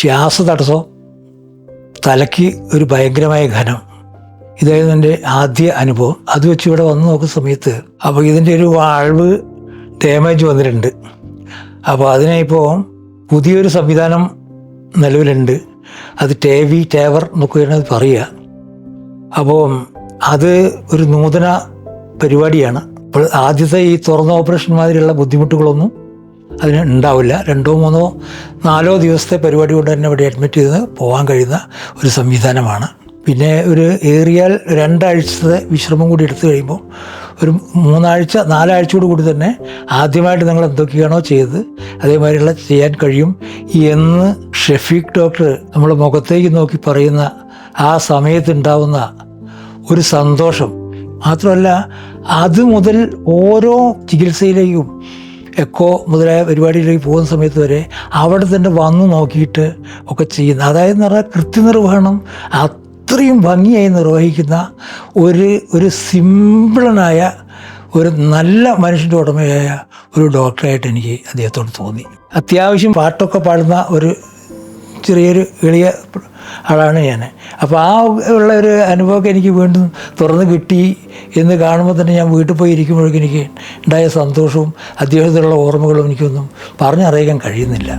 ശ്വാസതടസ്സം? തലയ്ക്ക് ഒരു ഭയങ്കരമായ ഘനം. ഇതായിരുന്നു എന്റെ ആദ്യ അനുഭവം. അത് വെച്ച് ഇവിടെ വന്ന് നോക്കുന്ന സമയത്ത് അപ്പോൾ ഇതിന്റെ ഒരു വാൾവ് ഡാമേജ് വന്നിട്ടുണ്ട്. അപ്പോൾ അതിനായിപ്പോൾ പുതിയൊരു സംവിധാനം നിലവിലുണ്ട്. അത് ടേവി ടേവർ എന്നൊക്കെ അത് പറയുക. അപ്പോൾ അത് ഒരു നൂതന പരിപാടിയാണ്. അപ്പോൾ ആദ്യത്തെ ഈ തുറന്ന ഓപ്പറേഷൻ മാതിരിയുള്ള ബുദ്ധിമുട്ടുകളൊന്നും അതിന് ഉണ്ടാവില്ല. രണ്ടോ മൂന്നോ നാലോ ദിവസത്തെ പരിപാടി കൊണ്ട് തന്നെ ഇവിടെ അഡ്മിറ്റ് ചെയ്ത് പോകാൻ കഴിയുന്ന ഒരു സംവിധാനമാണ്. പിന്നെ ഒരു ഏറിയാൽ രണ്ടാഴ്ചത്തെ വിശ്രമം കൂടി എടുത്തു കഴിയുമ്പോൾ ഒരു മൂന്നാഴ്ച നാലാഴ്ചയോട് കൂടി തന്നെ ആദ്യമായിട്ട് നിങ്ങൾ എന്തൊക്കെയാണോ ചെയ്തത് അതേമാതിരിയുള്ള ചെയ്യാൻ കഴിയും എന്ന് ഷെഫീഖ് ഡോക്ടർ നമ്മുടെ മുഖത്തേക്ക് നോക്കി പറയുന്ന ആ സമയത്തുണ്ടാവുന്ന ഒരു സന്തോഷം. മാത്രമല്ല അത് മുതൽ ഓരോ ചികിത്സയിലേക്കും എക്കോ മുതലായ പരിപാടിയിലേക്ക് പോകുന്ന സമയത്ത് വരെ അവിടെ തന്നെ വന്ന് നോക്കിയിട്ട് ഒക്കെ ചെയ്യുന്ന അതായത് എന്ന് പറഞ്ഞാൽ കൃത്യനിർവഹണം അത്രയും ഭംഗിയായി നിർവഹിക്കുന്ന ഒരു ഒരു സിമ്പിളനായ ഒരു നല്ല മനുഷ്യന്റെ ഉടമയായ ഒരു ഡോക്ടറായിട്ട് എനിക്ക് അദ്ദേഹത്തോട് തോന്നി. അത്യാവശ്യം പാട്ടൊക്കെ പാടുന്ന ഒരു ചെറിയൊരു എളിയ ആളാണ് ഞാൻ. അപ്പോൾ ആ ഉള്ള ഒരു അനുഭവമൊക്കെ എനിക്ക് വീണ്ടും തുറന്ന് കിട്ടി എന്ന് കാണുമ്പോൾ തന്നെ ഞാൻ വീട്ടിൽ പോയി ഇരിക്കുമ്പോഴേക്കും എനിക്ക് ഉണ്ടായ സന്തോഷവും അദ്ദേഹത്തിലുള്ള ഓർമ്മകളും എനിക്കൊന്നും പറഞ്ഞറിയിക്കാൻ കഴിയുന്നില്ല.